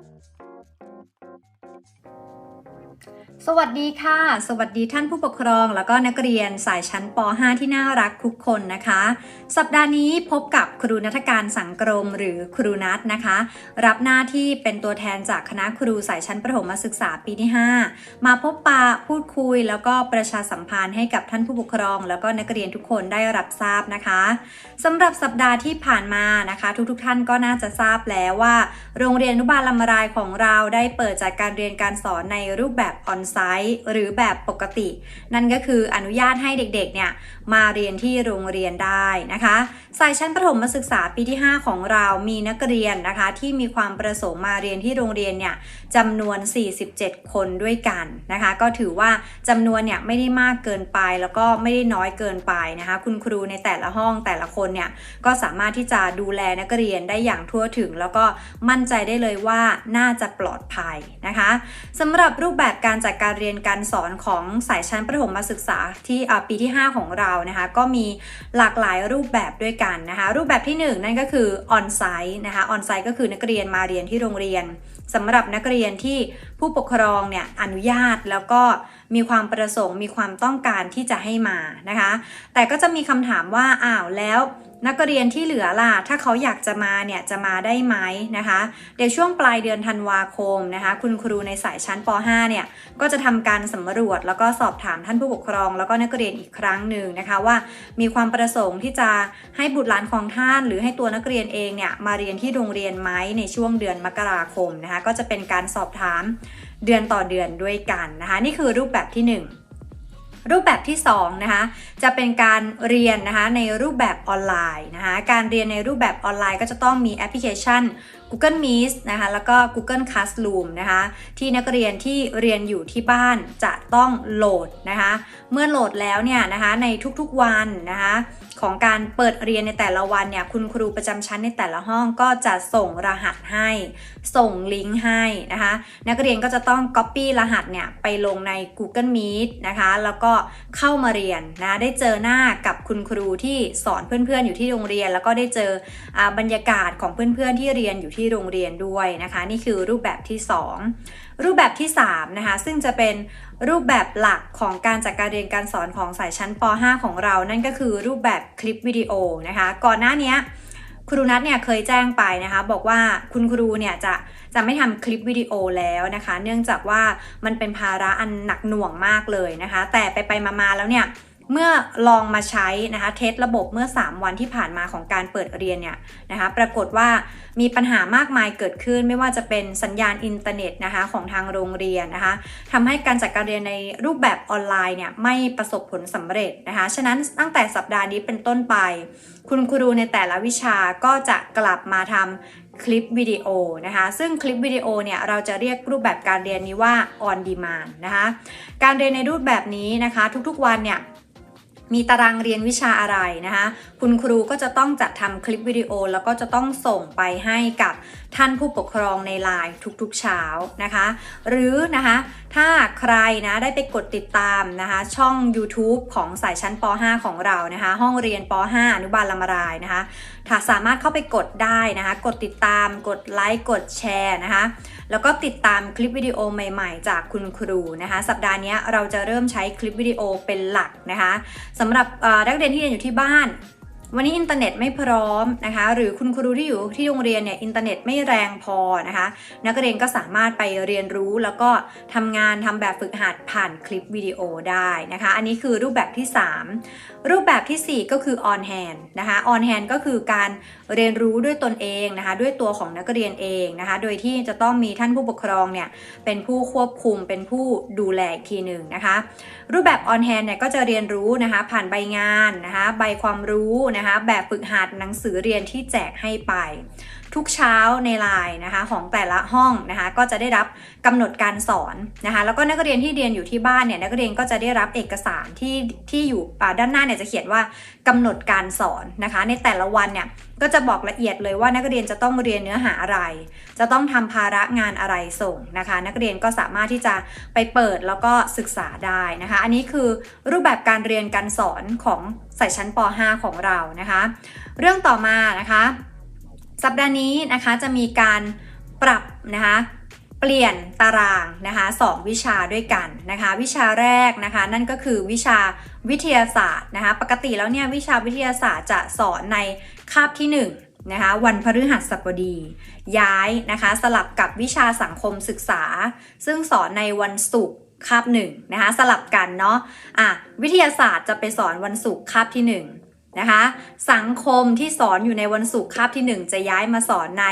Thank you. สวัสดีค่ะ สวัสดีท่านผู้ปกครอง แล้วก็นักเรียนสายชั้นป .5 ที่น่ารักทุกคนนะคะ สัปดาห์นี้พบกับครูนัฐการสังกรมหรือครูนัทนะคะ รับหน้าที่เป็นตัวแทนจากคณะครูสายชั้นประถมศึกษาปีที่ 5 มาพบปะพูดคุย แล้วก็ประชาสัมพันธ์ให้กับท่านผู้ปกครอง แล้วก็นักเรียนทุกคนได้รับทราบนะคะสำหรับสัปดาห์ที่ผ่านมานะคะ ทุกๆทท่านก็น่าจะทราบแล้วว่า โรงเรียนอนุบาลลำรายของเราได้เปิดจัดการเรียนการสอนในรูปแบบออนไซต์หรือแบบปกติ นั่นก็คืออนุญาตให้เด็กๆเนี่ยมาเรียนที่โรงเรียนได้นะคะสายชั้นประถมศึกษาปีที่ 5 ของเรามีนักเรียนนะคะ ที่มีความประสงค์มาเรียนที่โรงเรียนเนี่ยจำนวน 47 คนด้วยกันนะคะ ก็ถือว่าจำนวนเนี่ยไม่ได้มากเกินไปแล้วก็ไม่ได้น้อยเกินไปนะคะ คุณครูในแต่ละห้องแต่ละคนเนี่ยก็สามารถที่จะดูแลนักเรียนได้อย่างทั่วถึง แล้วก็มั่นใจได้เลยว่าน่าจะปลอดภัยนะคะสำหรับรูปแบบการจัดการเรียนการสอนของสายชั้นประถมศึกษาที่ปีที่ 5 ของเรานะคะ ก็มีหลากหลายรูปแบบด้วยกันนะคะ รูปแบบที่ 1 นั่นก็คือออนไซต์นะคะออนไซต์ก็คือนักเรียนมาเรียนที่โรงเรียนสำหรับนักเรียนที่ผู้ปกครองเนี่ยอนุญาตแล้วก็มีความประสงค์มีความต้องการที่จะให้มานะคะ แต่ก็จะมีคำถามว่าอ้าวแล้ว นักเรียนที่เหลือล่ะ ถ้าเขาอยากจะมาเนี่ยจะมาได้ไหมนะคะ เดี๋ยวช่วงปลายเดือนธันวาคมนะคะ คุณครูในสายชั้นป .5 เนี่ย ก็จะทำการสำรวจแล้วก็สอบถามท่านผู้ปกครอง แล้วก็นักเรียนอีกครั้งหนึ่งนะคะว่า มีความประสงค์ที่จะให้บุตรหลานของท่าน หรือให้ตัวนักเรียนเองเนี่ยมาเรียนที่โรงเรียนไหมในช่วงเดือนมกราคมนะคะ ก็จะเป็นการสอบถามเดือนต่อเดือนด้วยกันนะคะ นี่คือรูปแบบที่ 1 รูปแบบที่2นะคะจะเป็นการเรียนนะคะในรูปแบบออนไลน์นะคะการเรียนในรูปแบบออนไลน์ก็จะต้องมีแอปพลิเคชัน Google Meet นะคะแล้วก็ Google Classroom นะคะที่นักเรียนที่เรียนอยู่ที่บ้านจะต้องโหลดนะคะเมื่อโหลดแล้วเนี่ยนะคะในทุกๆวันนะคะของการเปิดเรียนในแต่ละวันเนี่ยคุณครูประจำชั้นในแต่ละห้องก็จะส่งรหัสให้ ส่งลิงก์ให้นะคะนักเรียนก็จะต้อง Copy รหัสเนี่ยไปลงใน Google Meet นะคะแล้วก็เข้ามาเรียนนะได้เจอหน้ากับคุณครูที่สอนเพื่อนๆอยู่ที่โรงเรียน แล้วก็ได้เจอบรรยากาศของเพื่อนๆที่เรียนอยู่ที่โรงเรียนด้วยนะคะ นี่คือรูปแบบที่ 2 รูปแบบที่3นะคะซึ่งจะเป็นรูปแบบหลักของการจัดการเรียนการสอนของสายชั้นป .5 ของเรา นั่นก็คือรูปแบบคลิปวิดีโอนะคะ ก่อนหน้านี้ครูนัทเนี่ยเคยแจ้งไปนะคะ บอกว่าคุณครูเนี่ยจะจะไม่ทำคลิปวิดีโอแล้วนะคะ เนื่องจากว่ามันเป็นภาระอันหนักหน่วงมากเลยนะคะ แต่ไปไปมาๆแล้วเนี่ย เมื่อลองมาใช้นะคะเทสระบบเมื่อ 3 วันที่ผ่านมาของการเปิดเรียนเนี่ยนะคะปรากฏว่ามีปัญหามากมายเกิดขึ้น ไม่ว่าจะเป็นสัญญาณอินเทอร์เน็ตนะคะของทางโรงเรียนนะคะทำให้การจัดการเรียนในรูปแบบออนไลน์เนี่ยไม่ประสบผลสำเร็จนะคะฉะนั้นตั้งแต่สัปดาห์นี้เป็นต้นไป คุณครูในแต่ละวิชาก็จะกลับมาทำคลิปวิดีโอนะคะ ซึ่งคลิปวิดีโอเนี่ยเราจะเรียกรูปแบบการเรียนนี้ว่า on demand นะคะ การเรียนในรูปแบบนี้นะคะ ทุกๆวันเนี่ย มีตารางเรียนวิชาอะไรนะคะ คุณครูก็จะต้องจัดทำคลิปวิดีโอ แล้วก็จะต้องส่งไปให้กับท่านผู้ปกครองในไลน์ทุกๆเช้านะคะ หรือนะคะถ้าใครนะได้ไปกดติดตามนะคะช่อง YouTube ของสายชั้นป .5 ของเรานะคะ ห้องเรียนป .5 อนุบาลลำรายนะคะถ้าสามารถเข้าไปกดได้นะคะ กดติดตามกดไลค์กดแชร์นะคะ แล้วก็ติดตามคลิปวิดีโอใหม่ๆ จากคุณครูนะคะ สัปดาห์นี้เราจะเริ่มใช้คลิปวิดีโอเป็นหลักนะคะสำหรับนักเรียนที่เรียนอยู่ที่บ้าน วันนี้อินเทอร์เน็ตไม่พร้อมนะคะ หรือคุณครูที่อยู่ที่โรงเรียนเนี่ยอินเทอร์เน็ตไม่แรงพอนะคะ นักเรียนก็สามารถไปเรียนรู้แล้วก็ทำงานทำแบบฝึกหัดผ่านคลิปวิดีโอได้นะคะ อันนี้คือรูปแบบที่ 3 รูปแบบที่ 4 ก็คือ on hand นะคะ on hand ก็คือการ เรียนรู้ด้วยตนเองนะคะ ด้วยตัวของนักเรียนเองนะคะ โดยที่จะต้องมีท่านผู้ปกครองเนี่ยเป็นผู้ควบคุมเป็นผู้ดูแลอีกทีหนึ่งนะคะ รูปแบบออนแฮนเนี่ยก็จะเรียนรู้นะคะผ่านใบงานนะคะ ใบความรู้นะคะ แบบฝึกหัดหนังสือเรียนที่แจกให้ไป ทุกเช้าในไลน์นะคะของแต่ละห้องนะคะก็จะได้รับกำหนดการสอนนะคะแล้วก็นักเรียนที่เรียนอยู่ที่บ้านเนี่ยนักเรียนก็จะได้รับเอกสารที่ที่อยู่ด้านหน้าเนี่ยจะเขียนว่ากำหนดการสอนนะคะในแต่ละวันเนี่ยก็จะบอกละเอียดเลยว่านักเรียนจะต้องเรียนเนื้อหาอะไร จะต้องทำภาระงานอะไรส่งนะคะ นักเรียนก็สามารถที่จะไปเปิดแล้วก็ศึกษาได้นะคะ อันนี้คือรูปแบบการเรียนการสอนของสายชั้นป .5 ของเรานะคะ เรื่องต่อมานะคะ สัปดาห์นี้นะคะจะมีการปรับนะคะเปลี่ยนตารางนะคะสองวิชาด้วยกันนะคะวิชาแรกนะคะนั่นก็คือวิชาวิทยาศาสตร์นะคะปกติแล้วเนี่ยวิชาวิทยาศาสตร์จะสอนในคาบที่ 1นะคะวันพฤหัสบดี ย้ายนะคะสลับกับวิชาสังคมศึกษา ซึ่งสอนในวันศุกร์คาบหนึ่งนะคะสลับกันเนาะอะวิทยาศาสตร์จะไปสอนวันศุกร์คาบที่ห นะคะ สังคมที่สอนอยู่ในวันศุกร์คาบที่ 1 จะย้ายมาสอนใน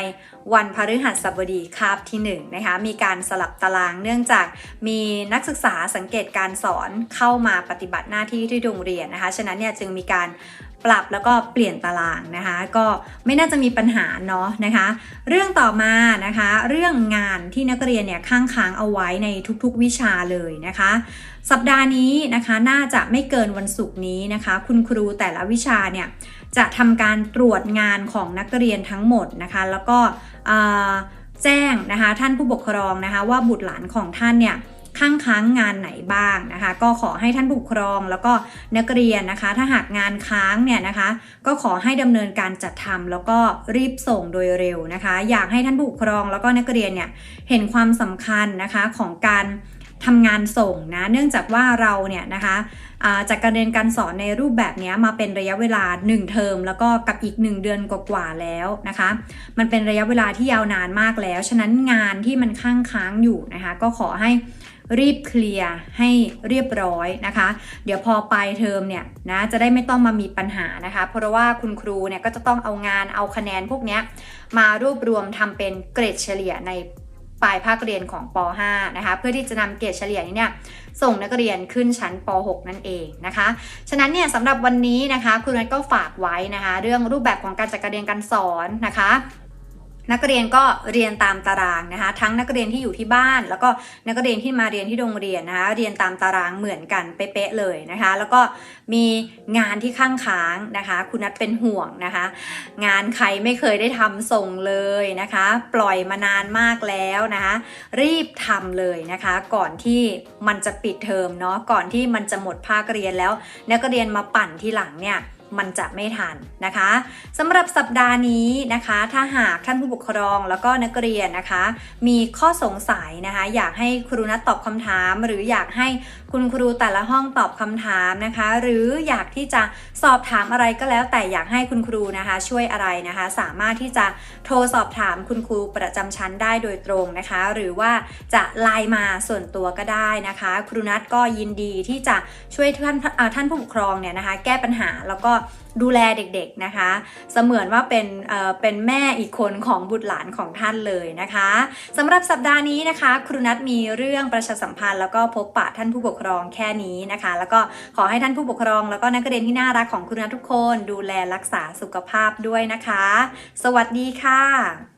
วันพฤหัสบดีคาบที่1นะคะมีการสลับตารางเนื่องจากมีนักศึกษาสังเกตการสอนเข้ามาปฏิบัติหน้าที่ที่โรงเรียนนะคะ ฉะนั้นเนี่ยจึงมีการ ปรับแล้วก็เปลี่ยนตารางนะคะ ก็ไม่น่าจะมีปัญหาเนาะนะคะ เรื่องต่อมานะคะ เรื่องงานที่นักเรียนเนี่ยข้างค้างเอาไว้ในทุกๆวิชาเลยนะคะ สัปดาห์นี้นะคะน่าจะไม่เกินวันศุกร์นี้นะคะ คุณครูแต่ละวิชาเนี่ยจะทำการตรวจงานของนักเรียนทั้งหมดนะคะ แล้วก็แจ้งนะคะท่านผู้ปกครองนะคะ ว่าบุตรหลานของท่านเนี่ย ข้างค้างงานไหนบ้างนะคะ ก็ขอให้ท่านผู้ปกครองแล้วก็นักเรียนนะคะ ถ้าหากงานค้างเนี่ยนะคะ ก็ขอให้ดำเนินการจัดทำแล้วก็รีบส่งโดยเร็วนะคะ อยากให้ท่านผู้ปกครองแล้วก็นักเรียนเนี่ยเห็นความสำคัญนะคะของการทำงานส่งนะ เนื่องจากว่าเราเนี่ยนะคะาจากการเรียนการสอนในรูปแบบนี้มาเป็นระยะเวลา 1 เทอม แล้วก็กับอีก 1 เดือนกว่าๆแล้วนะคะ มันเป็นระยะเวลาที่ยาวนานมากแล้ว ฉะนั้นงานที่มันค้างค้างอยู่นะคะ ก็ขอให้ รีบเคลียร์ให้เรียบร้อยนะคะ เดี๋ยวพอปลายเทอมเนี่ยนะจะได้ไม่ต้องมามีปัญหานะคะ เพราะว่าคุณครูเนี่ยก็จะต้องเอางานเอาคะแนนพวกนี้มารวบรวมทำเป็นเกรดเฉลี่ยในปลายภาคเรียนของป .5 นะคะ เพื่อที่จะนำเกรดเฉลี่ยนี้เนี่ยส่งนักเรียนขึ้นชั้นป .6 นั่นเองนะคะ ฉะนั้นเนี่ยสำหรับวันนี้นะคะคุณนัทก็ฝากไว้นะคะ เรื่องรูปแบบของการจัดการเรียนการสอนนะคะ นักเรียนก็เรียนตามตารางนะคะทั้งนักเรียนที่อยู่ที่บ้าน แล้วก็นักเรียนที่มาเรียนที่โรงเรียนนะคะเรียนตามตารางเหมือนกันเป๊ะๆเลยนะคะ แล้วก็มีงานที่ข้างค้างนะคะคุณนัทเป็นห่วงนะคะ งานใครไม่เคยได้ทำส่งเลยนะคะ ปล่อยมานานมากแล้วนะคะ รีบทำเลยนะคะ ก่อนที่มันจะปิดเทอมเนาะก่อนที่มันจะหมดภาคเรียนแล้ว นักเรียนมาปั่นที่หลังเนี่ย มันจะไม่ทันนะคะสำหรับสัปดาห์นี้นะคะ ถ้าหากท่านผู้ปกครองแล้วก็นักเรียนนะคะ มีข้อสงสัยนะคะ อยากให้ครูนัทตอบคำถาม หรืออยากให้คุณครูแต่ละห้องตอบคำถามนะคะ หรืออยากที่จะสอบถามอะไรก็แล้ว แต่อยากให้คุณครูนะคะ ช่วยอะไรนะคะ สามารถที่จะโทรสอบถามคุณครูประจำชั้นได้โดยตรงนะคะ หรือว่าจะไลน์มาส่วนตัวก็ได้นะคะ ครูนัทก็ยินดีที่จะช่วยท่านท่านผู้ปกครองเนี่ยนะคะ แก้ปัญหาแล้วก็ดูแลเด็กๆนะคะ เสมือนว่าเป็นเอ่อเป็นแม่อีกคนของบุตรหลานของท่านเลยนะคะสำหรับสัปดาห์นี้นะคะ ครูนัทมีเรื่องประชาสัมพันธ์ แล้วก็พบปะท่านผู้ปกครองแค่นี้นะคะ แล้วก็ขอให้ท่านผู้ปกครอง แล้วก็นักเรียนที่น่ารักของครูนัททุกคน ดูแลรักษาสุขภาพด้วยนะคะ สวัสดีค่ะ